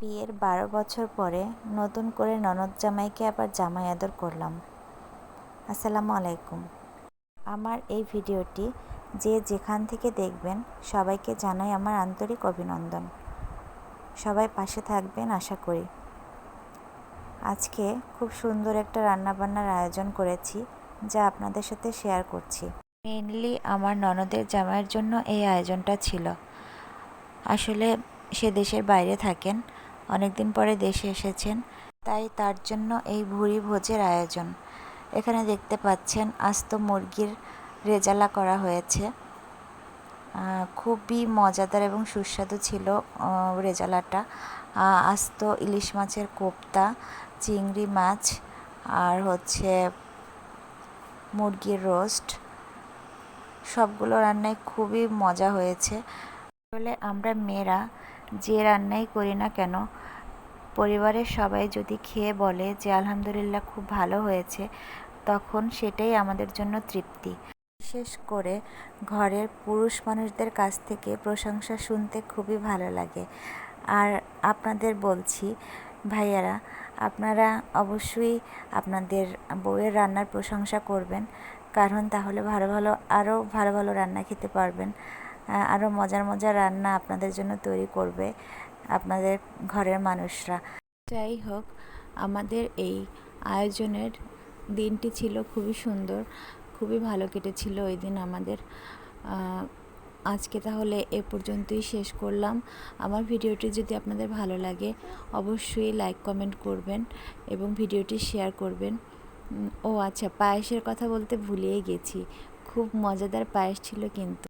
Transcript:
বিয়ের বারো বছর পরে নতুন করে ননদ জামাইকে আবার জামাই আদর করলাম। আসসালামু আলাইকুম। আমার এই ভিডিওটি যে যেখান থেকে দেখবেন সবাইকে জানাই আমার আন্তরিক অভিনন্দন। সবাই পাশে থাকবেন আশা করি। আজকে খুব সুন্দর একটা রান্নাবান্নার আয়োজন করেছি যা আপনাদের সাথে শেয়ার করছি। মেনলি আমার ননদের জামাইয়ের জন্য এই আয়োজনটা ছিল। আসলে সে দেশের বাইরে থাকেন। অনেক দিন পরে দেশে এসেছেন, তাই তার জন্য এই ভুরি ভোজের আয়োজন। এখানে দেখতে পাচ্ছেন আস্ত মুরগির রেজালা করা হয়েছে। খুবই মজাদার এবং সুস্বাদু ছিল রেজালাটা। আস্ত ইলিশ মাছের কোপ্তা, চিংড়ি মাছ, আর হচ্ছে মুরগির রোস্ট। সবগুলো রান্নায় খুবই মজা হয়েছে। আসলে আমরা মেয়েরা যে রান্নাই করি না কেন, পরিবারের সবাই যদি খেয়ে বলে যে আলহামদুলিল্লাহ খুব ভালো হয়েছে, তখন সেটাই আমাদের জন্য তৃপ্তি। বিশেষ করে ঘরের পুরুষ মানুষদের কাছ থেকে প্রশংসা শুনতে খুবই ভালো লাগে। আর আপনাদের বলছি, ভাইয়ারা, আপনারা অবশ্যই আপনাদের বউয়ের রান্নার প্রশংসা করবেন, কারণ তাহলে ভালো ভালো, আরও ভালো ভালো রান্না খেতে পারবেন। আরও মজার মজার রান্না আপনাদের জন্য তৈরি করবে আপনাদের ঘরের মানুষরা। যাই হোক, আমাদের এই আয়োজনের দিনটি ছিল খুবই সুন্দর, খুবই ভালো কেটেছিল ওই দিন আমাদের। আজকে তাহলে এ পর্যন্তই শেষ করলাম। আমার ভিডিওটি যদি আপনাদের ভালো লাগে, অবশ্যই লাইক, কমেন্ট করবেন এবং ভিডিওটি শেয়ার করবেন। ও আচ্ছা পায়েসের কথা বলতে ভুলেই গেছি। খুব মজাদার পায়েস ছিল কিন্তু।